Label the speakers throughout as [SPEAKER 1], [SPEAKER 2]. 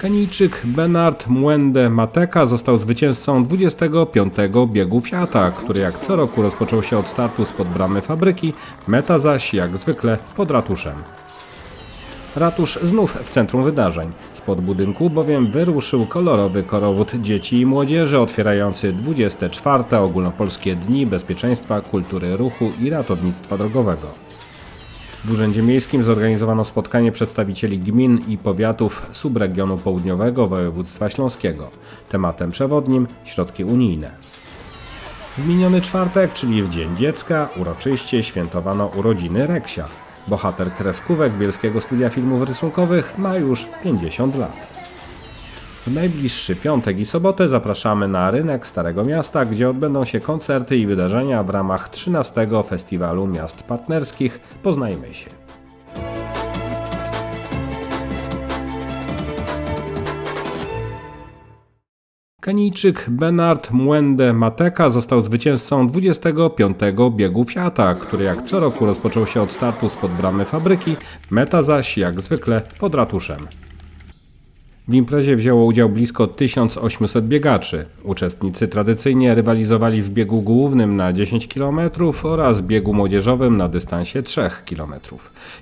[SPEAKER 1] Kenijczyk Bernard Mwende Mateka został zwycięzcą 25. biegu Fiata, który jak co roku rozpoczął się od startu spod bramy fabryki, meta zaś jak zwykle pod ratuszem. Ratusz znów w centrum wydarzeń. Spod budynku bowiem wyruszył kolorowy korowód dzieci i młodzieży otwierający 24. ogólnopolskie dni bezpieczeństwa, kultury ruchu i ratownictwa drogowego. W Urzędzie Miejskim zorganizowano spotkanie przedstawicieli gmin i powiatów subregionu południowego województwa śląskiego. Tematem przewodnim środki unijne. W miniony czwartek, czyli w Dzień Dziecka, uroczyście świętowano urodziny Reksia. Bohater kreskówek Bielskiego Studia Filmów Rysunkowych ma już 50 lat. W najbliższy piątek i sobotę zapraszamy na rynek Starego Miasta, gdzie odbędą się koncerty i wydarzenia w ramach 13 Festiwalu Miast Partnerskich. Poznajmy się. Kenijczyk Bernard Mwende Mateka został zwycięzcą 25. biegu Fiata, który jak co roku rozpoczął się od startu spod bramy fabryki, meta zaś jak zwykle pod ratuszem. W imprezie wzięło udział blisko 1800 biegaczy. Uczestnicy tradycyjnie rywalizowali w biegu głównym na 10 km oraz biegu młodzieżowym na dystansie 3 km.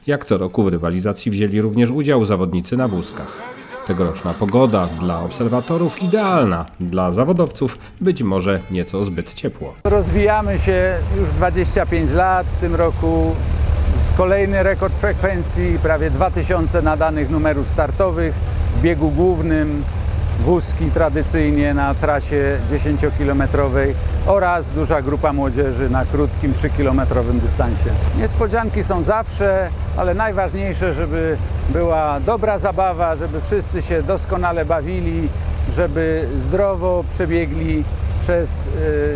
[SPEAKER 1] Jak co roku w rywalizacji wzięli również udział zawodnicy na wózkach. Tegoroczna pogoda dla obserwatorów idealna, dla zawodowców być może nieco zbyt ciepło.
[SPEAKER 2] Rozwijamy się już 25 lat. W tym roku kolejny rekord frekwencji, prawie 2000 nadanych numerów startowych biegu głównym, wózki tradycyjnie na trasie 10-kilometrowej oraz duża grupa młodzieży na krótkim 3-kilometrowym dystansie. Niespodzianki są zawsze, ale najważniejsze, żeby była dobra zabawa, żeby wszyscy się doskonale bawili, żeby zdrowo przebiegli przez y,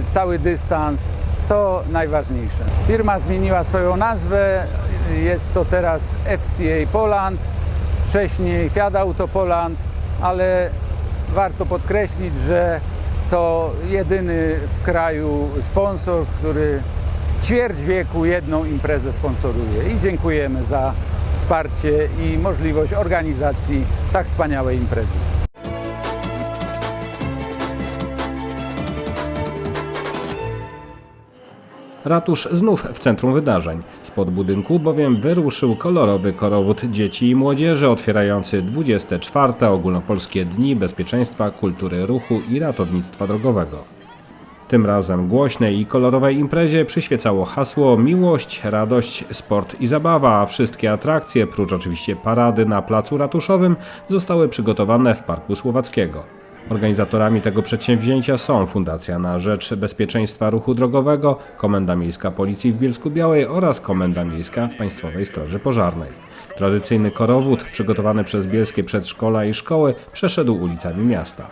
[SPEAKER 2] cały dystans. To najważniejsze. Firma zmieniła swoją nazwę. Jest to teraz FCA Poland, wcześniej Fiat Auto Poland, ale warto podkreślić, że to jedyny w kraju sponsor, który ćwierć wieku jedną imprezę sponsoruje. I dziękujemy za wsparcie i możliwość organizacji tak wspaniałej imprezy.
[SPEAKER 1] Ratusz znów w centrum wydarzeń. Spod budynku bowiem wyruszył kolorowy korowód dzieci i młodzieży otwierający 24. ogólnopolskie dni bezpieczeństwa, kultury ruchu i ratownictwa drogowego. Tym razem głośnej i kolorowej imprezie przyświecało hasło Miłość, radość, sport i zabawa, a wszystkie atrakcje, prócz oczywiście parady na placu ratuszowym, zostały przygotowane w Parku Słowackiego. Organizatorami tego przedsięwzięcia są Fundacja na Rzecz Bezpieczeństwa Ruchu Drogowego, Komenda Miejska Policji w Bielsku Białej oraz Komenda Miejska Państwowej Straży Pożarnej. Tradycyjny korowód, przygotowany przez bielskie przedszkola i szkoły, przeszedł ulicami miasta.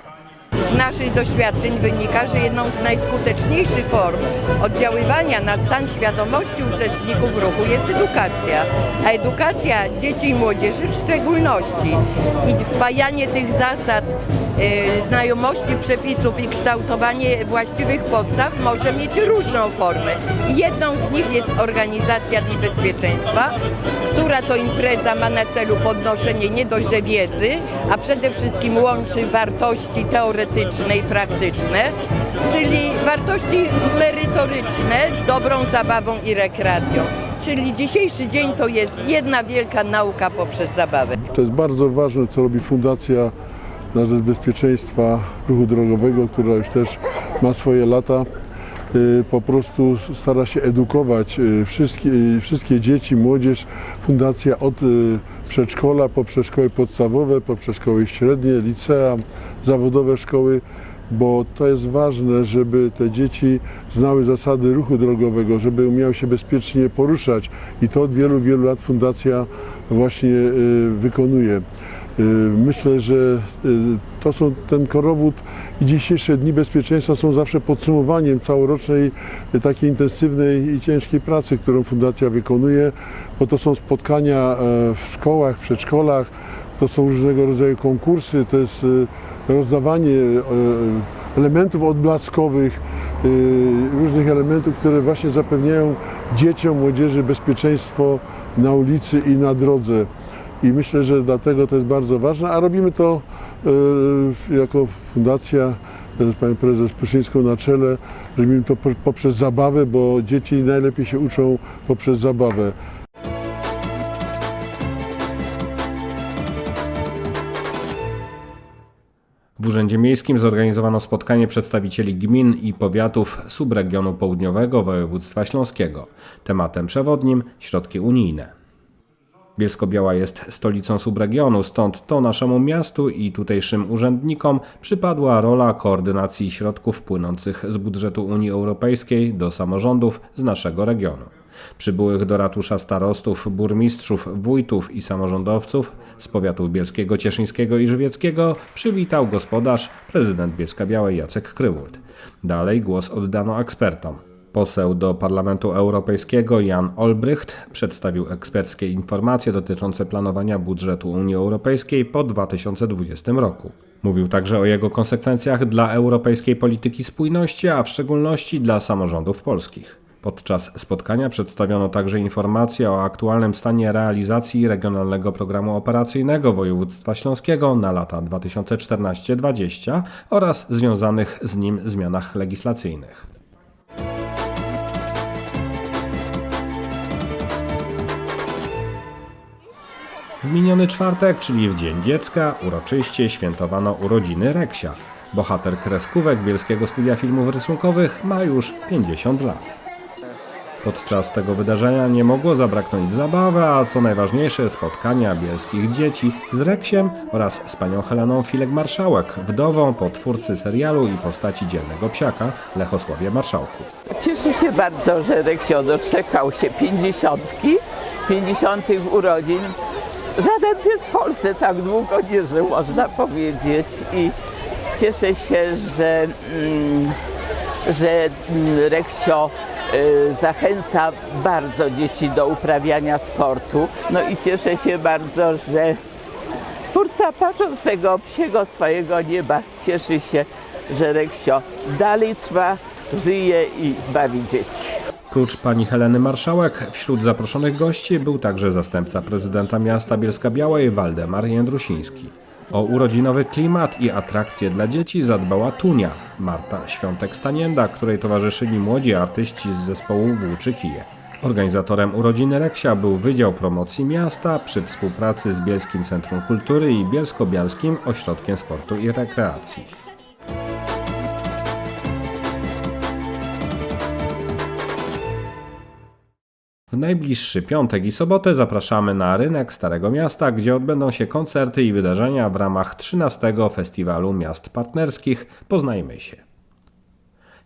[SPEAKER 3] Z naszych doświadczeń wynika, że jedną z najskuteczniejszych form oddziaływania na stan świadomości uczestników ruchu jest edukacja. A edukacja dzieci i młodzieży w szczególności i wpajanie tych zasad, znajomości przepisów i kształtowanie właściwych postaw może mieć różną formę. Jedną z nich jest organizacja Dni Bezpieczeństwa, która to impreza ma na celu podnoszenie nie dość że wiedzy, a przede wszystkim łączy wartości teoretyczne i praktyczne, czyli wartości merytoryczne z dobrą zabawą i rekreacją. Czyli dzisiejszy dzień to jest jedna wielka nauka poprzez zabawę.
[SPEAKER 4] To jest bardzo ważne, co robi Fundacja na rzecz bezpieczeństwa ruchu drogowego, która już też ma swoje lata. Y, Po prostu stara się edukować y, wszystkie, y, wszystkie dzieci, młodzież. Fundacja od przedszkola, poprzez szkoły podstawowe, poprzez szkoły średnie, licea, zawodowe szkoły, bo to jest ważne, żeby te dzieci znały zasady ruchu drogowego, żeby umiały się bezpiecznie poruszać i to od wielu, wielu lat Fundacja właśnie wykonuje. Y, Myślę, że y, to są ten korowód i dzisiejsze dni bezpieczeństwa są zawsze podsumowaniem całorocznej y, takiej intensywnej i ciężkiej pracy, którą Fundacja wykonuje, bo to są spotkania e, w szkołach, w przedszkolach, to są różnego rodzaju konkursy, to jest rozdawanie e, elementów odblaskowych, różnych elementów, które właśnie zapewniają dzieciom, młodzieży bezpieczeństwo na ulicy i na drodze. I myślę, że dlatego to jest bardzo ważne, a robimy to e, jako fundacja z panią prezes Pyszyńską na czele, robimy to po- poprzez zabawę, bo dzieci najlepiej się uczą poprzez zabawę.
[SPEAKER 1] W Urzędzie Miejskim zorganizowano spotkanie przedstawicieli gmin i powiatów subregionu południowego województwa śląskiego. Tematem przewodnim środki unijne. Bielsko-Biała jest stolicą subregionu, stąd to naszemu miastu i tutejszym urzędnikom przypadła rola koordynacji środków płynących z budżetu Unii Europejskiej do samorządów z naszego regionu. Przybyłych do ratusza starostów, burmistrzów, wójtów i samorządowców z powiatów bielskiego, cieszyńskiego i żywieckiego przywitał gospodarz, prezydent Bielska-Białej Jacek Krywult. Dalej głos oddano ekspertom. Poseł do Parlamentu Europejskiego Jan Olbrycht przedstawił eksperckie informacje dotyczące planowania budżetu Unii Europejskiej po 2020 roku. Mówił także o jego konsekwencjach dla europejskiej polityki spójności, a w szczególności dla samorządów polskich. Podczas spotkania przedstawiono także informacje o aktualnym stanie realizacji Regionalnego Programu Operacyjnego Województwa Śląskiego na lata 2014-2020 oraz związanych z nim zmianach legislacyjnych. W miniony czwartek, czyli w Dzień Dziecka, uroczyście świętowano urodziny Reksia. Bohater kreskówek Bielskiego Studia Filmów Rysunkowych ma już 50 lat. Podczas tego wydarzenia nie mogło zabraknąć zabawy, a co najważniejsze spotkania bielskich dzieci z Reksiem oraz z panią Heleną Filek-Marszałek, wdową po twórcy serialu i postaci dzielnego psiaka Lechosławie Marszałku.
[SPEAKER 5] Cieszę się bardzo, że Reksio doczekał się pięćdziesiątki, pięćdziesiątych urodzin. Żaden pies w Polsce tak długo nie żył, można powiedzieć. I cieszę się, że, mm, że mm, Reksio y, zachęca bardzo dzieci do uprawiania sportu. No i cieszę się bardzo, że twórca patrząc tego psiego swojego nieba cieszy się, że Reksio dalej trwa, żyje i bawi dzieci.
[SPEAKER 1] Prócz pani Heleny Marszałek, wśród zaproszonych gości był także zastępca prezydenta miasta Bielska-Białej Waldemar Jędrusiński. O urodzinowy klimat i atrakcje dla dzieci zadbała Tunia, Marta Świątek-Stanienda, której towarzyszyli młodzi artyści z zespołu Włóczy Kije. Organizatorem urodziny Reksia był Wydział Promocji Miasta przy współpracy z Bielskim Centrum Kultury i Bielsko-Bialskim Ośrodkiem Sportu i Rekreacji. W najbliższy piątek i sobotę zapraszamy na rynek Starego Miasta, gdzie odbędą się koncerty i wydarzenia w ramach 13 Festiwalu Miast Partnerskich Poznajmy się.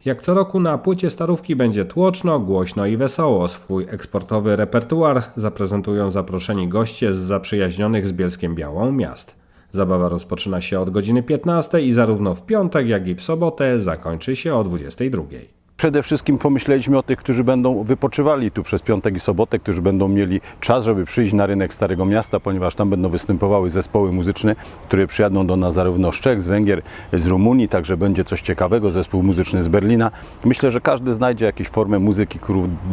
[SPEAKER 1] Jak co roku na płycie Starówki będzie tłoczno, głośno i wesoło. Swój eksportowy repertuar zaprezentują zaproszeni goście z zaprzyjaźnionych z Bielskiem Białą miast. Zabawa rozpoczyna się od godziny 15 i zarówno w piątek, jak i w sobotę zakończy się o 22.
[SPEAKER 6] Przede wszystkim pomyśleliśmy o tych, którzy będą wypoczywali tu przez piątek i sobotę, którzy będą mieli czas, żeby przyjść na rynek Starego Miasta, ponieważ tam będą występowały zespoły muzyczne, które przyjadą do nas zarówno z Czech, z Węgier, z Rumunii, także będzie coś ciekawego, zespół muzyczny z Berlina. Myślę, że każdy znajdzie jakąś formę muzyki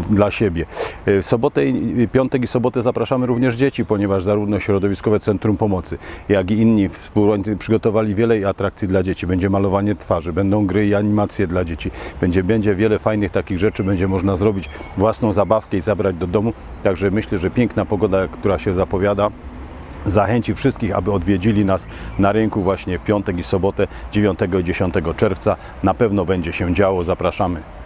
[SPEAKER 6] dla siebie. W sobotę, piątek i sobotę zapraszamy również dzieci, ponieważ zarówno Środowiskowe Centrum Pomocy, jak i inni współpracownicy przygotowali wiele atrakcji dla dzieci. Będzie malowanie twarzy, będą gry i animacje dla dzieci. Będzie, będzie wiele fajnych takich rzeczy, będzie można zrobić własną zabawkę i zabrać do domu. Także myślę, że piękna pogoda, która się zapowiada, zachęci wszystkich, aby odwiedzili nas na rynku właśnie w piątek i sobotę 9 i 10 czerwca. Na pewno będzie się działo. Zapraszamy.